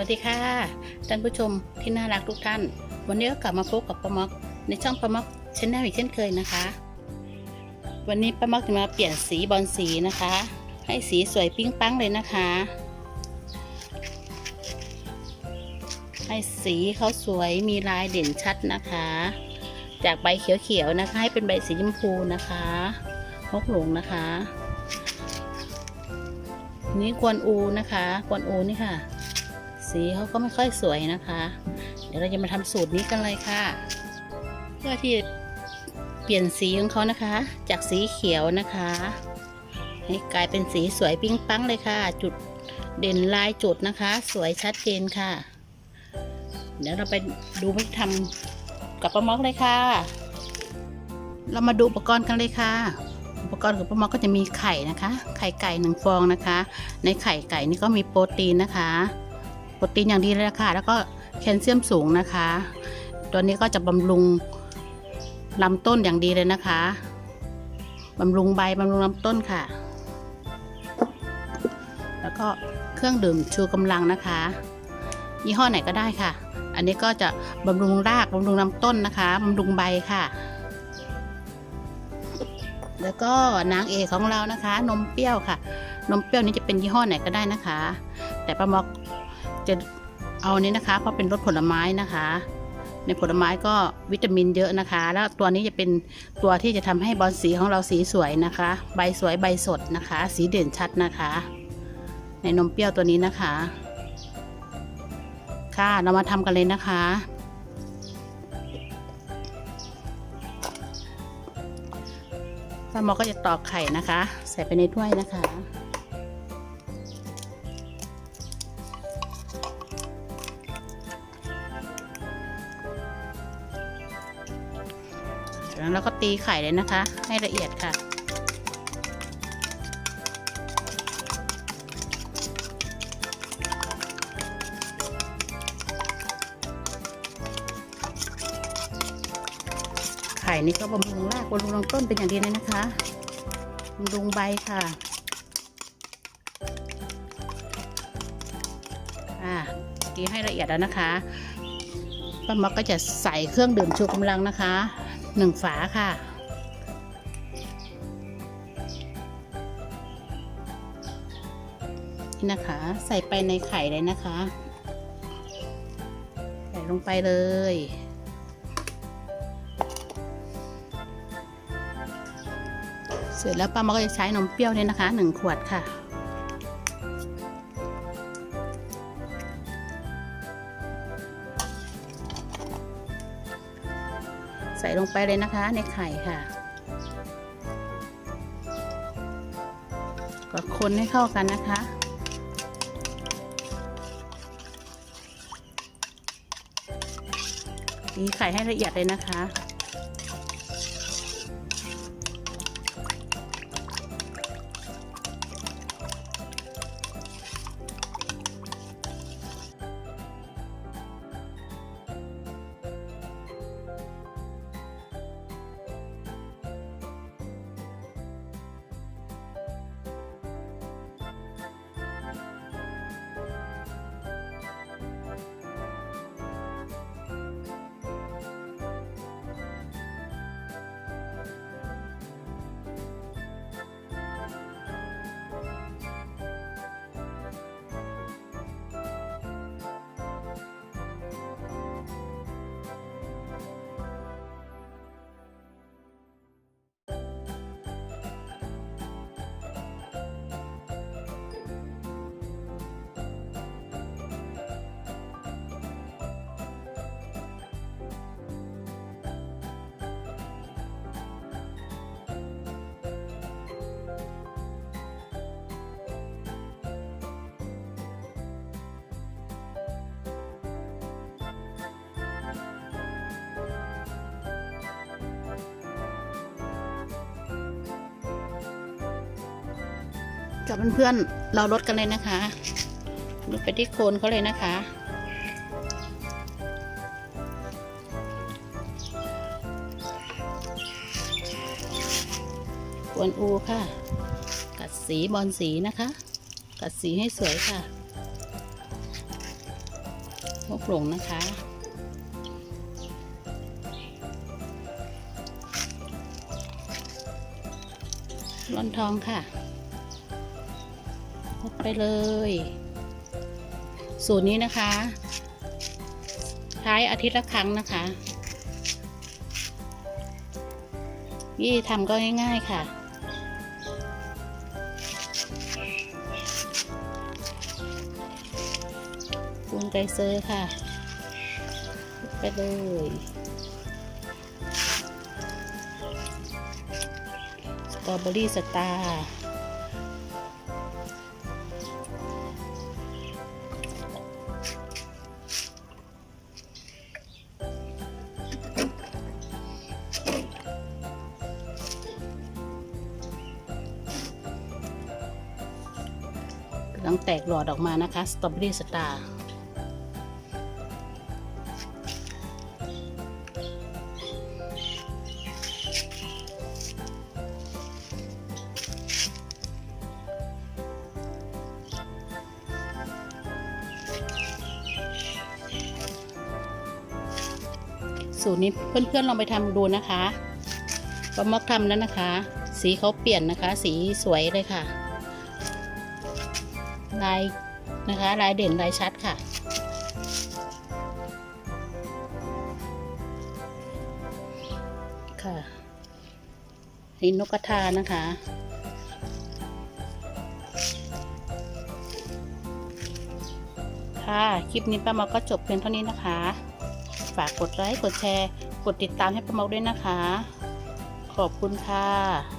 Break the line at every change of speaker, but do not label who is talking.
วัสดีค่ะท่านผู้ชมที่น่ารักทุกท่าน วันนี้ก็กลับมาพบกับป้าม็อกในช่องป้าม็อกชแนลอีกเช่นเคยนะคะ วันนี้ป้าม็อกจะมาเปลี่ยนสีบอลสีนะคะ ให้สีสวยปิ้งปังเลยนะคะ ให้สีเขาสวยมีลายเด่นชัดนะคะ จากใบเขียวๆนะคะ ให้เป็นใบสีชมพูนะคะฮกหลงนะคะ นี่กวนอูนะคะ กวนอูนี่ค่ะ สีเขาก็ไม่ค่อยสวยนะคะ เดี๋ยวเราจะมาทำสูตรนี้กันเลยค่ะ เพื่อที่จะเปลี่ยนสีของเขานะคะ จากสีเขียวนะคะ ให้กลายเป็นสีสวยปิ้งปังเลยค่ะ จุดเด่นลายจุดนะคะ สวยชัดเจนค่ะ เดี๋ยวเราไปดูวิธีทำกับป้าม็อกเลยค่ะ เรามาดูอุปกรณ์กันเลยค่ะอุปกรณ์ของป้าม็อกก็จะมีไข่นะคะ ไข่ไก่หนึ่งฟองนะคะ ในไข่ไก่นี่ก็มีโปรตีนนะคะ โปรตีนอย่างดีเลยค่ะ แล้วก็แคลเซียมสูงนะคะ ตัวนี้ก็จะบำรุงลำต้นอย่างดีเลยนะคะบำรุงใบบำรุงลำต้นค่ะ แล้วก็เครื่องดื่มชูกำลังนะคะ ยี่ห้อไหนก็ได้ค่ะ อันนี้ก็จะบำรุงรากบำรุงลำต้นนะคะบำรุงใบค่ะ แล้วก็นางเอกของเรานะคะ นมเปรี้ยวค่ะ นมเปรี้ยวนี้จะเป็นยี่ห้อไหนก็ได้นะคะ แต่ป้าม็อ จะเอานี้นะคะ เพราะเป็นรสผลไม้นะคะ ในผลไม้ก็วิตามินเยอะนะคะ แล้วตัวนี้จะเป็นตัวที่จะทำให้บอลสีของเราสีสวยนะคะ ใบสวยใบสดนะคะ สีเด่นชัดนะคะ ในนมเปรี้ยวตัวนี้นะคะ ค่ะเรามาทำกันเลยนะคะป้ามอก็จะตอกไข่นะคะ ใส่ไปในถ้วยนะคะ จากนั้นเราก็ตีไข่เลยนะคะ ให้ละเอียดค่ะ ไข่นี่ก็บำรุงรากบำรุงลำต้นเป็นอย่างดีเลยนะคะบำรุงใบค่ะอ่าตีให้ละเอียดแล้วนะคะป้าม็อกก็จะใส่เครื่องดื่มชูกำลังนะคะ หนึ่งฝาค่ะ นี่นะคะ ใส่ไปในไข่เลยนะคะ ใส่ลงไปเลยเสร็จแล้วป้ามาก็จะใช้นมเปรี้ยวเนี่ยนะคะหนึ่งขวดค่ะ ใส่ลงไปเลยนะคะในไข่ค่ะ ก็คนให้เข้ากันนะคะ ตีไข่ให้ละเอียดเลยนะคะ กับเพื่อนๆเราลดกันเลยนะคะลดไปที่โคนเขาเลยนะคะ กวนอูค่ะ กัดสีบอลสีนะคะ กัดสีให้สวยค่ะหลงนะคะร่อนทองค่ะ ไปเลย สูตรนี้นะคะ ใช้อาทิตย์ละครั้งนะคะวิธีทำก็ง่ายๆค่ะ ปูนไกเซอร์ค่ะ ไปเลยสตรอเบอรี่สตาร์ แตกหลอดออกมานะคะสตรอเบอรี่สตาร์สูตรนี้เพื่อนๆลองไปทำดูนะคะป้ามอกทำแล้วนะคะ สีเขาเปลี่ยนนะคะ สีสวยเลยค่ะ ลายนะคะลายเด่นลายชัดค่ะ ค่ะนี่นกกระทานะคะค่ะ คลิปนี้ป้าเมาก็จบเพียงเท่านี้นะคะ ฝากกดไลค์ กดแชร์ กดติดตามให้ป้าเมาด้วยนะคะ ขอบคุณค่ะ